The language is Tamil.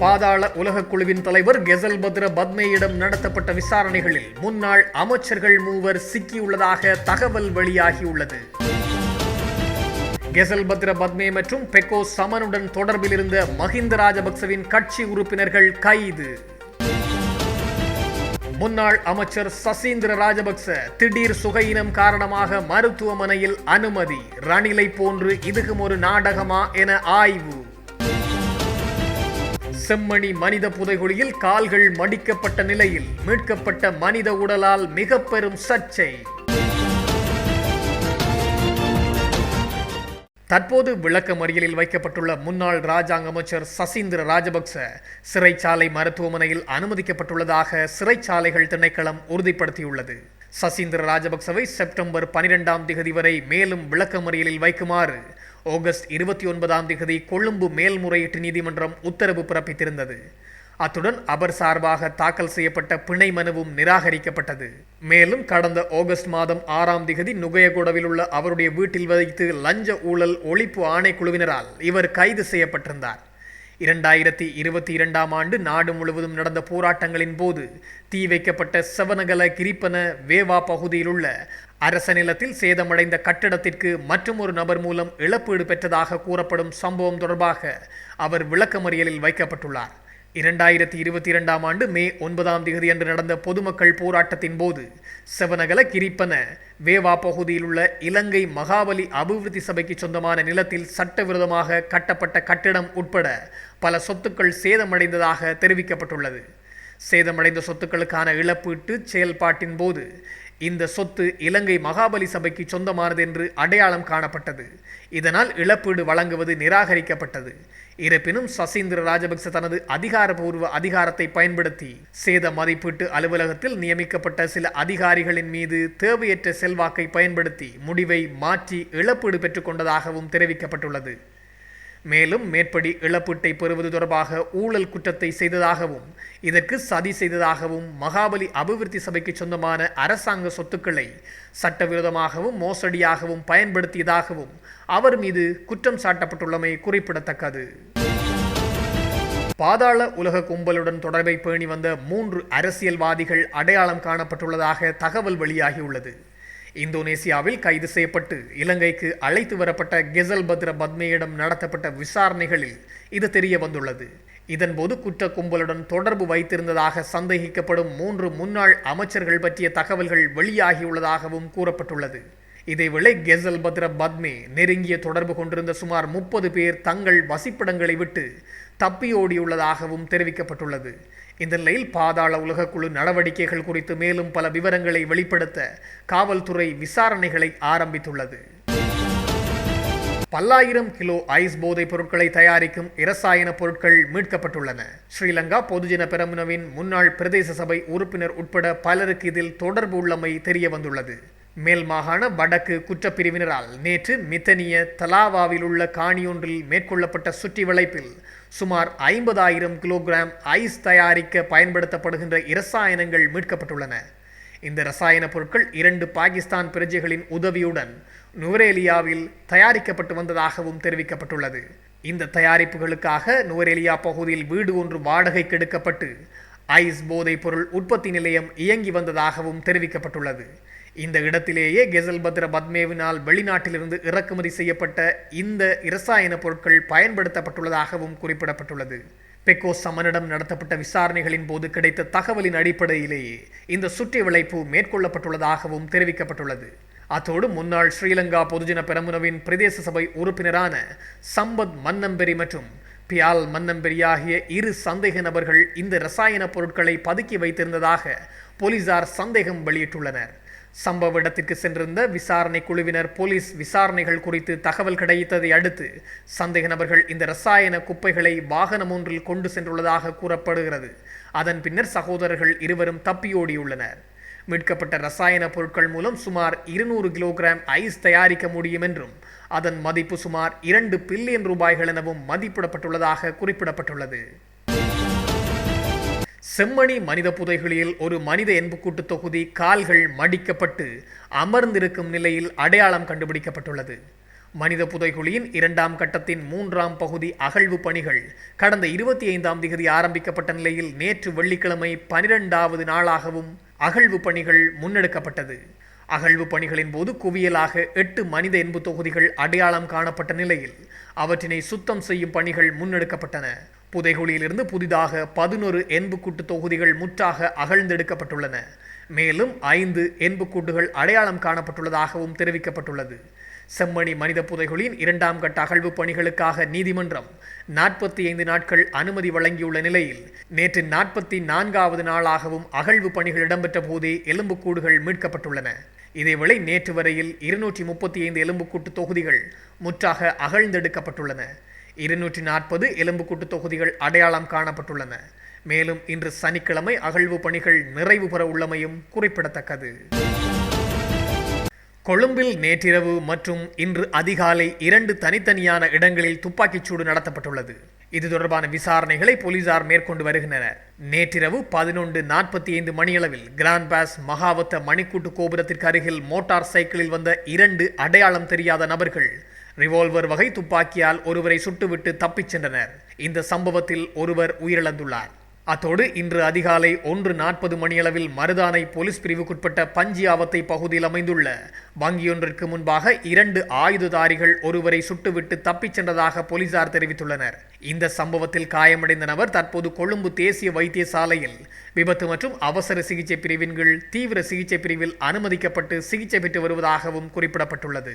பாதாள உலக குழுவின் தலைவர் கெசல் பத்ர பத்மேயிடம் நடத்தப்பட்ட விசாரணைகளில் முன்னாள் அமைச்சர்கள் மூவர் சிக்கியுள்ளதாக தகவல் வெளியாகியுள்ளது. கெசல் பத்ர பத்மே மற்றும் பெக்கோ சமனுடன் தொடர்பில் இருந்த மஹிந்த ராஜபக்சவின் கட்சி உறுப்பினர்கள் கைது. முன்னாள் அமைச்சர் சசீந்திர ராஜபக்ச திடீர் சுகையினம் காரணமாக மருத்துவமனையில் அனுமதி ரணிலை போன்று இதுகும் ஒரு நாடகமா என ஆய்வு. செம்மணி மனித புதைகுழியில் கால்கள் மடிக்கப்பட்ட நிலையில் மீட்கப்பட்ட மனித உடலால் மிக பெரும் சர்ச்சை. தற்போது விளக்கமறியலில் வைக்கப்பட்டுள்ள முன்னாள் ராஜாங்க அமைச்சர் சசீந்திர ராஜபக்ச சிறைச்சாலை மருத்துவமனையில் அனுமதிக்கப்பட்டுள்ளதாக சிறைச்சாலைகள் திணைக்களம் உறுதிப்படுத்தியுள்ளது. சசீந்திர ராஜபக்சவை செப்டம்பர் பனிரெண்டாம் திகதி வரை மேலும் விளக்கமறியலில் வைக்குமாறு ஆகஸ்ட் இருபத்தி ஒன்பதாம் திகதி கொழும்பு மேல்முறையீட்டு நீதிமன்றம் உத்தரவு பிறப்பித்திருந்தது. அத்துடன் அவர் சார்பாக தாக்கல் செய்யப்பட்ட பிணை மனுவும் நிராகரிக்கப்பட்டது. மேலும் கடந்த ஆகஸ்ட் மாதம் ஆறாம் திகதி நுகையகோடவில் உள்ள அவருடைய வீட்டில் வைத்து லஞ்ச ஊழல் ஒழிப்பு ஆணைக்குழுவினரால் இவர் கைது செய்யப்பட்டிருந்தார். இரண்டாயிரத்தி இருபத்தி இரண்டாம் ஆண்டு நாடு முழுவதும் நடந்த போராட்டங்களின் போது தீ வைக்கப்பட்ட செவனகல கிரிப்பன வேவா பகுதியில் உள்ள அரச நிலத்தில் சேதமடைந்த கட்டிடத்திற்கு மற்றும் ஒரு நபர் மூலம் இழப்பீடு பெற்றதாக கூறப்படும் சம்பவம் தொடர்பாக அவர் விளக்கமறியலில் வைக்கப்பட்டுள்ளார். இரண்டாயிரத்தி இருபத்தி இரண்டாம் ஆண்டு மே ஒன்பதாம் தேதி அன்று நடந்த பொதுமக்கள் போராட்டத்தின் போது செவனகல கிரிப்பன வேவா பகுதியில் உள்ள இலங்கை மகாபலி அபிவிருத்தி சபைக்கு சொந்தமான நிலத்தில் சட்டவிரோதமாக கட்டப்பட்ட கட்டிடம் உட்பட பல சொத்துக்கள் சேதமடைந்ததாக தெரிவிக்கப்பட்டுள்ளது. சேதமடைந்த சொத்துக்களுக்கான இழப்பீட்டு செயல்பாட்டின் போது இந்த சொத்து இலங்கை மகாபலி சபைக்கு சொந்தமானது என்று அடையாளம் காணப்பட்டது. இதனால் இழப்பீடு வழங்குவது நிராகரிக்கப்பட்டது. இருப்பினும் சசீந்திர ராஜபக்ச தனது அதிகாரபூர்வ அதிகாரத்தை பயன்படுத்தி சேத மதிப்பீட்டு அலுவலகத்தில் நியமிக்கப்பட்ட சில அதிகாரிகளின் மீது தேவையற்ற செல்வாக்கை பயன்படுத்தி முடிவை மாற்றி இழப்பீடு பெற்றுக்கொண்டதாகவும் தெரிவிக்கப்பட்டுள்ளது. மேலும் மேற்படி இழப்பீட்டை பெறுவது தொடர்பாக ஊழல் குற்றத்தை செய்ததாகவும் இதற்கு சதி செய்ததாகவும் மகாபலி அபிவிருத்தி சபைக்கு சொந்தமான அரசாங்க சொத்துக்களை சட்டவிரோதமாகவும் மோசடியாகவும் பயன்படுத்தியதாகவும் அவர் மீது குற்றம் சாட்டப்பட்டுள்ளமை குறிப்பிடத்தக்கது. பாதாள உலக கும்பலுடன் தொடர்பை பேணி வந்த மூன்று அரசியல்வாதிகள் அடையாளம் காணப்பட்டுள்ளதாக தகவல் வெளியாகியுள்ளது. இந்தோனேசியாவில் கைது செய்யப்பட்டு இலங்கைக்கு அழைத்து வரப்பட்ட கெசல் பத்ர பத்மேயிடம் நடத்தப்பட்ட விசாரணைகளில் இது தெரிய வந்துள்ளது. இதன்போது குற்ற கும்பலுடன் தொடர்பு வைத்திருந்ததாக சந்தேகிக்கப்படும் மூன்று முன்னாள் அமைச்சர்கள் பற்றிய தகவல்கள் வெளியாகியுள்ளதாகவும் கூறப்பட்டுள்ளது. இதேவேளை கெசல் பத்ர பத்மே நெருங்கிய தொடர்பு கொண்டிருந்த சுமார் முப்பது பேர் தங்கள் வசிப்பிடங்களை விட்டு தப்பியோடியுள்ளதாகவும் தெரிவிக்கப்பட்டுள்ளது. இந்த நிலையில் பாதாள உலகக்குழு நடவடிக்கைகள் குறித்து மேலும் பல விவரங்களை வெளிப்படுத்த காவல்துறை விசாரணைகளை ஆரம்பித்துள்ளது. பல்லாயிரம் கிலோ ஐஸ் போதைப் பொருட்களை தயாரிக்கும் இரசாயன பொருட்கள் மீட்கப்பட்டுள்ளன. ஸ்ரீலங்கா பொதுஜன பெரமுனவின் முன்னாள் பிரதேச சபை உறுப்பினர் உட்பட பலருக்கு இதில் தொடர்பு உள்ளமை தெரிய வந்துள்ளது மேல் மாகாண வடக்கு குற்றப்பிரிவினரால் நேற்று மித்தனிய தலாவாவில் உள்ள காணியொன்றில் மேற்கொள்ளப்பட்ட சுற்றி வளைப்பில் சுமார் ஐம்பதாயிரம் கிலோகிராம் ஐஸ் தயாரிக்க பயன்படுத்தப்படுகின்ற இரசாயனங்கள் மீட்கப்பட்டுள்ளன. இந்த ரசாயன பொருட்கள் இரண்டு பாகிஸ்தான் பிரஜைகளின் உதவியுடன் நுவரேலியாவில் தயாரிக்கப்பட்டு வந்ததாகவும் தெரிவிக்கப்பட்டுள்ளது. இந்த தயாரிப்புகளுக்காக நுவரேலியா பகுதியில் வீடு ஒன்று வாடகைக்கு எடுக்கப்பட்டு ஐஸ் போதைப் பொருள் உற்பத்தி நிலையம் இயங்கி வந்ததாகவும் தெரிவிக்கப்பட்டுள்ளது. இந்த இடத்திலேயே கெசல் பத்ர பத்மேவினால் வெளிநாட்டிலிருந்து இறக்குமதி செய்யப்பட்ட இந்த இரசாயன பொருட்கள் பயன்படுத்தப்பட்டுள்ளதாகவும் குறிப்பிடப்பட்டுள்ளது. பெக்கோ சமனிடம் நடத்தப்பட்ட விசாரணைகளின் போது கிடைத்த தகவலின் அடிப்படையிலேயே இந்த சுற்றி விளைப்பு மேற்கொள்ளப்பட்டுள்ளதாகவும் தெரிவிக்கப்பட்டுள்ளது. அத்தோடு முன்னாள் ஸ்ரீலங்கா பொதுஜன பெரமுனவின் பிரதேச சபை உறுப்பினரான சம்பத் மன்னம்பெரி மற்றும் பியால் மன்னம்பெரி ஆகிய இரு சந்தேக நபர்கள் இந்த ரசாயன பொருட்களை பதுக்கி வைத்திருந்ததாக போலீசார் சந்தேகம் வெளியிட்டுள்ளனர். சம்பவ இடத்திற்கு சென்றிருந்த விசாரணை குழுவினர் போலீஸ் விசாரணைகள் குறித்து தகவல் கிடைத்ததை அடுத்து சந்தேக நபர்கள் இந்த ரசாயன குப்பைகளை வாகனம் ஒன்றில் கொண்டு சென்றுள்ளதாக கூறப்படுகிறது. அதன் பின்னர் சகோதரர்கள் இருவரும் தப்பியோடியுள்ளனர் மீட்கப்பட்ட ரசாயன பொருட்கள் மூலம் சுமார் இருநூறு கிலோகிராம் ஐஸ் தயாரிக்க முடியும் என்றும் அதன் மதிப்பு சுமார் இரண்டு பில்லியன் ரூபாய்கள் எனவும் மதிப்பிடப்பட்டுள்ளதாக குறிப்பிடப்பட்டுள்ளது. செம்மணி மனித புதைகளில் ஒரு மனித எண்புக்கூட்டு தொகுதி கால்கள் மடிக்கப்பட்டு அமர்ந்திருக்கும் நிலையில் அடையாளம் கண்டுபிடிக்கப்பட்டுள்ளது. மனித புதைகுழியின் இரண்டாம் கட்டத்தின் மூன்றாம் பகுதி அகழ்வு பணிகள் கடந்த இருபத்தி ஐந்தாம் திகதி ஆரம்பிக்கப்பட்ட நிலையில் நேற்று வெள்ளிக்கிழமை பனிரெண்டாவது நாளாகவும் அகழ்வு பணிகள் முன்னெடுக்கப்பட்டது. அகழ்வு பணிகளின் போது குவியலாக எட்டு மனித எண்பு தொகுதிகள் அடையாளம் காணப்பட்ட நிலையில் அவற்றினை சுத்தம் செய்யும் பணிகள் முன்னெடுக்கப்பட்டன. புதைகுழியிலிருந்து புதிதாக பதினொரு எண்புக்கூட்டு தொகுதிகள் முற்றாக அகழ்ந்தெடுக்கப்பட்டுள்ளன. மேலும் ஐந்து எண்புக்கூட்டுகள் அடையாளம் காணப்பட்டுள்ளதாகவும் தெரிவிக்கப்பட்டுள்ளது. செம்மணி மனித புதைகுழியின் இரண்டாம் கட்ட அகழ்வு பணிகளுக்காக நீதிமன்றம் நாற்பத்தி ஐந்து நாட்கள் அனுமதி வழங்கியுள்ள நிலையில் நேற்று நாற்பத்தி நான்காவது நாளாகவும் அகழ்வு பணிகள் இடம்பெற்ற போதே எலும்புக்கூடுகள் மீட்கப்பட்டுள்ளன. இதேவேளை நேற்று வரையில் இருநூற்றி முப்பத்தி ஐந்து எலும்புக்கூட்டு தொகுதிகள் முற்றாக அகழ்ந்தெடுக்கப்பட்டுள்ளன. இருநூற்றி நாற்பது எலும்புக்கூட்டு தொகுதிகள் அடையாளம் காணப்பட்டுள்ளன. மேலும் இன்று சனிக்கிழமை அகழ்வு பணிகள் நிறைவு பெற உள்ளமையும் குறிப்பிடத்தக்கது. கொழும்பில் நேற்றிரவு மற்றும் இன்று அதிகாலை இரண்டு தனித்தனியான இடங்களில் துப்பாக்கிச்சூடு நடத்தப்பட்டுள்ளது. இது தொடர்பான விசாரணைகளை போலீசார் மேற்கொண்டு வருகின்றனர். நேற்றிரவு பதினொன்று நாற்பத்தி ஐந்து மணியளவில் கிராண்ட் பாஸ் மகாவத்த மணிக்கூட்டு கோபுரத்திற்கு அருகில் மோட்டார் சைக்கிளில் வந்த இரண்டு அடையாளம் தெரியாத நபர்கள் ரிவால்வர் வகை துப்பாக்கியால் ஒருவரை சுட்டுவிட்டு தப்பிச் சென்றனர். இந்த சம்பவத்தில் ஒருவர் உயிரிழந்துள்ளார். அத்தோடு இன்று அதிகாலை ஒன்று நாற்பது மணியளவில் மருதானை போலீஸ் பிரிவுக்குட்பட்ட பஞ்சியாவத்தை பகுதியில் அமைந்துள்ள வங்கியொன்றிற்கு முன்பாக இரண்டு ஆயுததாரிகள் ஒருவரை சுட்டுவிட்டு தப்பிச் சென்றதாக போலீசார் தெரிவித்துள்ளனர். இந்த சம்பவத்தில் காயமடைந்த நபர் தற்போது கொழும்பு தேசிய வைத்தியசாலையில் விபத்து மற்றும் அவசர சிகிச்சை பிரிவின் கீழ் தீவிர சிகிச்சை பிரிவில் அனுமதிக்கப்பட்டு சிகிச்சை பெற்று வருவதாகவும் குறிப்பிடப்பட்டுள்ளது.